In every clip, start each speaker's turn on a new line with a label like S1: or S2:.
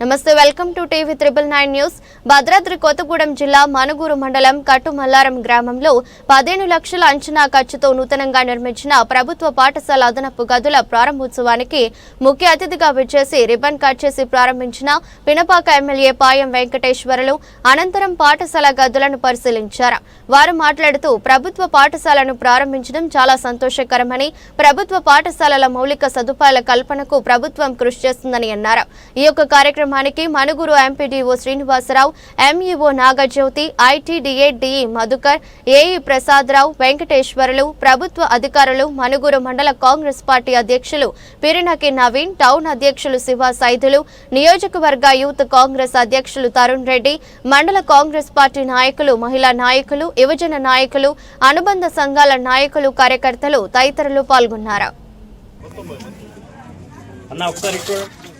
S1: నమస్తే welcome to TV triple nine news. Bhadradri Kothagudem జిల్లా మనుగూరు మండలం కట్టుమల్లారం గ్రామంలో పదిహేను లక్షల అంచనా ఖర్చుతో నూతనంగా నిర్మించిన ప్రభుత్వ పాఠశాల అదనపు గదుల ప్రారంభోత్సవానికి ముఖ్య అతిథిగా విచ్చేసి రిబ్బన్ కట్ చేసి ప్రారంభించిన పినపాక ఎమ్మెల్యే పాయం వెంకటేశ్వరులు అనంతరం పాఠశాల గదులను పరిశీలించారు. వారు మాట్లాడుతూ ప్రభుత్వ పాఠశాలను ప్రారంభించడం చాలా సంతోషకరమని ప్రభుత్వ పాఠశాలల మౌలిక సదుపాయాల కల్పనకు ప్రభుత్వం కృషి చేస్తుందని అన్నారు. ఈ యొక్క కార్యక్రమం కార్యక్రమానికి Manuguru MPDO Srinivasarao MEO Nagajyothi ITDA DE Madhukar AE Prasadarao Venkateswarlu ప్రభుత్వ అధికారులు మనుగురు మండల కాంగ్రెస్ పార్టీ అధ్యక్షులు పిరినకి నవీన్ టౌన్ అధ్యక్షులు శివ సైదులు నియోజకవర్గ యూత్ కాంగ్రెస్ అధ్యక్షులు తరుణ్ రెడ్డి మండల కాంగ్రెస్ పార్టీ నాయకులు మహిళా నాయకులు యువజన నాయకులు అనుబంధ సంఘాల నాయకులు కార్యకర్తలు తదితరులు పాల్గొన్నారు.
S2: అన్న ఒకసారి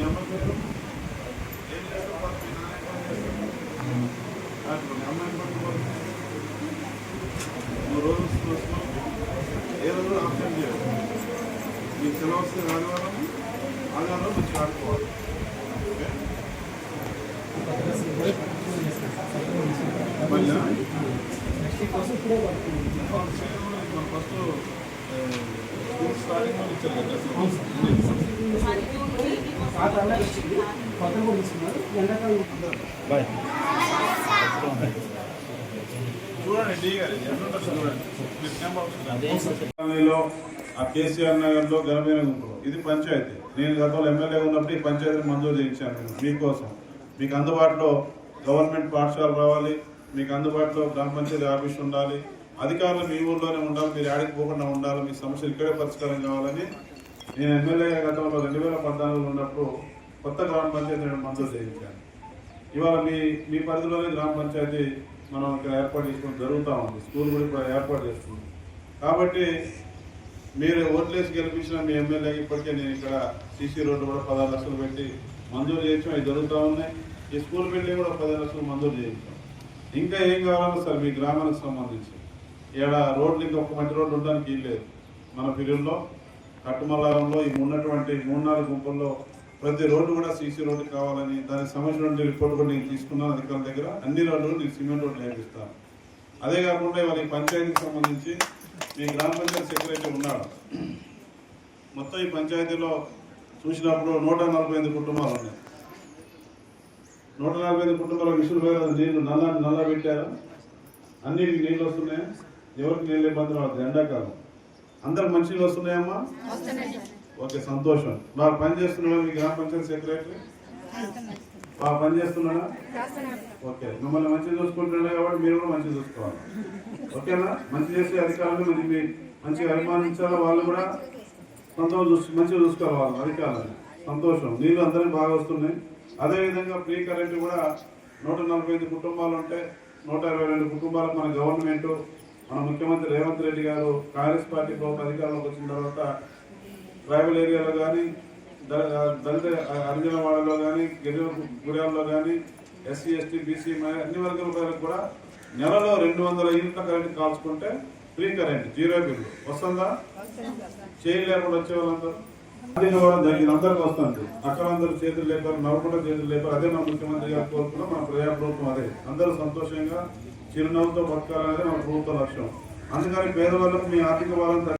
S3: ఏం
S4: పట్టుకోవాలి నువ్వు రోజు వస్తూ వస్తున్నావు ఏ రోజు ఆప్షన్ చేయదు నీకు సెలవు వస్తే ఆదివారం ఆదివారం వచ్చి ఆడుకోవాలి ఫస్ట్ స్కూల్ స్టార్టింగ్లో ఇచ్చారు కదా
S2: బాయ్.
S4: ఆ కేసీఆర్ నగర్లో ఘనమైన గుంపులు. ఇది పంచాయతీ. నేను గతంలో ఎమ్మెల్యే ఉన్నప్పుడు ఈ పంచాయతీని మంజూరు చేయించాను నేను మీకోసం. మీకు అందుబాటులో గవర్నమెంట్ పాఠశాల రావాలి మీకు అందుబాటులో గ్రామ పంచాయతీ ఆఫీస్ ఉండాలి అధికారులు మీ ఊర్లోనే ఉండాలి మీరు ఆడికి పోకుండా ఉండాలి మీ సమస్యలు ఇక్కడే పరిష్కారం కావాలని నేను ఎమ్మెల్యే గతంలో రెండు వేల పద్నాలుగులో ఉన్నప్పుడు కొత్త గ్రామ పంచాయతీ నేను మంజూరు చేయించాను. ఇవాళ మీ మీ పరిధిలోనే గ్రామ పంచాయతీ మనం ఇక్కడ ఏర్పాటు చేసుకోవడం జరుగుతూ ఉంది. స్కూల్ కూడా ఇప్పుడు ఏర్పాటు చేస్తుంది. కాబట్టి మీరు ఓట్లేసి గెలిపించిన మీ ఎమ్మెల్యే ఇప్పటికే నేను ఇక్కడ సీసీ రోడ్డు కూడా పదహారు లక్షలు పెట్టి మంజూరు చేయించాం అవి జరుగుతూ ఉన్నాయి ఈ స్కూల్ బిల్డింగ్ కూడా పదిహేను లక్షలు మంజూరు చేయించాం. ఇంకా ఏం కావాలన్నా సార్ మీ గ్రామానికి సంబంధించి. ఇక్కడ రోడ్లు ఇంకా ఒక మంచి రోడ్డు ఉండడానికి వీల్లేదు. మన పిల్లల్లో కట్టుమల్లారంలో ఈ ఉన్నటువంటి మూడు నాలుగు గుంపుల్లో ప్రతి రోడ్డు కూడా సీసీ రోడ్డు కావాలని దానికి సంబంధించిన రిపోర్ట్ కూడా నేను తీసుకున్నాను అధికారుల దగ్గర. అన్ని రోడ్లు నేను సిమెంట్ రోడ్లు వేపిస్తాను అదే కాకుండా ఇవాళ పంచాయతీకి సంబంధించి మీ గ్రామ పంచాయతీ సెక్రటరీ ఉన్నాడు. మొత్తం ఈ పంచాయతీలో చూసినప్పుడు నూట నలభై ఐదు కుటుంబాలు ఉన్నాయి. నూట నలభై ఐదు కుటుంబాల విసులు వేల నీళ్ళు నల్ల నల్ల పెట్టారు. అన్నిటికి నీళ్ళు వస్తున్నాయి. ఎవరికి నీళ్ళు ఇబ్బంది రావద్దు ఎండాకాలం. అందరికి మంచి నీళ్ళు వస్తున్నాయమ్మా ఓకే సంతోషం. బాగా పని చేస్తున్నావా మీ గ్రామ పంచాయతీ సెక్రటరీ? బాగా పని చేస్తున్నాడా? ఓకే మిమ్మల్ని మంచిగా చూసుకుంటున్నాడు కాబట్టి మీరు కూడా మంచిగా చూసుకోవాలి. ఓకేనా? మంచి చేసే అధికారులు మంచి మీ మంచిగా అభిమానించాలి వాళ్ళు కూడా? సంతోషం చూసి మంచిగా చూసుకోవాలి వాళ్ళు అధికారులు సంతోషం. నీళ్ళు అందరికీ బాగా వస్తున్నాయి. అదేవిధంగా ఫ్రీ కరెంట్ కూడా నూట నలభై ఐదు కుటుంబాలు ఉంటే నూట ఇరవై రెండు కుటుంబాలకు మన గవర్నమెంట్ మన ముఖ్యమంత్రి రేవంత్ రెడ్డి గారు కాంగ్రెస్ పార్టీ ప్రభుత్వ అధికారంలోకి వచ్చిన తర్వాత ట్రైబల్ ఏరియాలో కానీ దళిత హరిజన వాడలో కానీ గిరిజన గురాల్లో కానీ ఎస్సీ ఎస్టీ బీసీ అన్ని వర్గాల వారికి కూడా నెలలో రెండు వందల యూనిట్ల కరెంట్ కాల్చుకుంటే ఫ్రీ కరెంట్ జీరో బిల్లు. వస్తుందా? చేయలేకుండా వచ్చే వాళ్ళందరూ. అది జరిగింది అందరికీ వస్తుంది. అక్కలందరూ చేతులు లేపారు నవ్వకుండా చేతులు లేపారు. అదే మన ముఖ్యమంత్రి గారు కోరుకున్నాం మన ప్రజా ప్రభుత్వం అదే. అందరూ సంతోషంగా చిరునవ్వుతో బతకాలనేది మన ప్రభుత్వ లక్ష్యం. అందుకని పేదవాళ్ళకు మీ ఆర్థిక వాళ్ళని